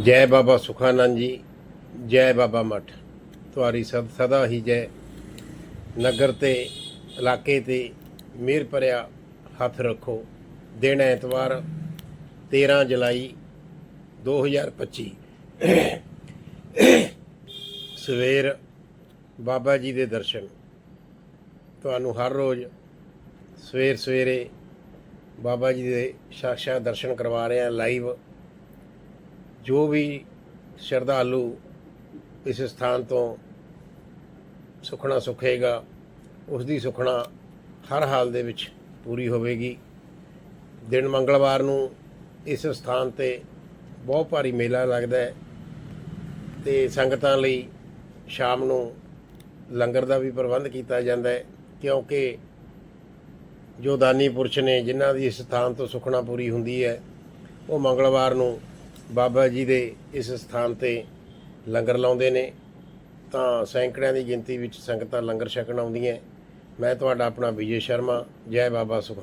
ਜੈ ਬਾਬਾ ਸੁਖਾਨੰਦ ਜੀ, ਜੈ ਬਾਬਾ ਮਠ। ਤੁਹਾਡੀ ਸਦ ਸਦਾ ਹੀ ਜੈ। ਨਗਰ ਤੇ, ਇਲਾਕੇ ਤੇ ਮਿਹਰ ਭਰਿਆ ਹੱਥ ਰੱਖੋ। ਦਿਨ ਐਤਵਾਰ 13 ਜੁਲਾਈ 2025 ਸਵੇਰ ਬਾਬਾ ਜੀ ਦੇ ਦਰਸ਼ਨ। ਤੁਹਾਨੂੰ ਹਰ ਰੋਜ਼ ਸਵੇਰ ਸਵੇਰੇ ਬਾਬਾ ਜੀ ਦੇ ਸਾਖਸ਼ਾਤ ਦਰਸ਼ਨ ਕਰਵਾ ਰਹੇ ਹਾਂ ਲਾਈਵ ਜੋ ਵੀ ਸ਼ਰਧਾਲੂ ਇਸ ਸਥਾਨ ਤੋਂ ਸੁਖਣਾ ਸੁਖੇਗਾ ਉਸ ਦੀ ਸੁਖਣਾ ਹਰ ਹਾਲ ਦੇ ਵਿੱਚ ਪੂਰੀ ਹੋਵੇਗੀ। ਦਿਨ ਮੰਗਲਵਾਰ ਨੂੰ ਇਸ ਸਥਾਨ ਤੇ ਬਹੁਤ ਭਾਰੀ ਮੇਲਾ ਲੱਗਦਾ ਹੈ ਤੇ ਸੰਗਤਾਂ ਲਈ ਸ਼ਾਮ ਨੂੰ ਲੰਗਰ ਦਾ ਵੀ ਪ੍ਰਬੰਧ ਕੀਤਾ ਜਾਂਦਾ ਹੈ, ਕਿਉਂਕਿ ਜੋ ਦਾਨੀ ਪੁਰਸ਼ ਨੇ ਜਿਨ੍ਹਾਂ ਦੀ ਇਸ ਸਥਾਨ ਤੋਂ ਸੁਖਣਾ ਪੂਰੀ ਹੁੰਦੀ ਹੈ, ਉਹ ਮੰਗਲਵਾਰ ਨੂੰ ਬਾਬਾ ਜੀ ਦੇ ਇਸ ਸਥਾਨ ਤੇ ਲੰਗਰ ਲਾਉਂਦੇ ਨੇ, ਤਾਂ ਸੈਂਕੜਿਆਂ ਦੀ ਗਿਣਤੀ ਵਿੱਚ ਸੰਗਤਾਂ ਲੰਗਰ ਛਕਣ ਆਉਂਦੀਆਂ। ਮੈਂ ਤੁਹਾਡਾ ਆਪਣਾ ਵਿਜੇ ਸ਼ਰਮਾ, ਜੈ ਬਾਬਾ ਸੁਖ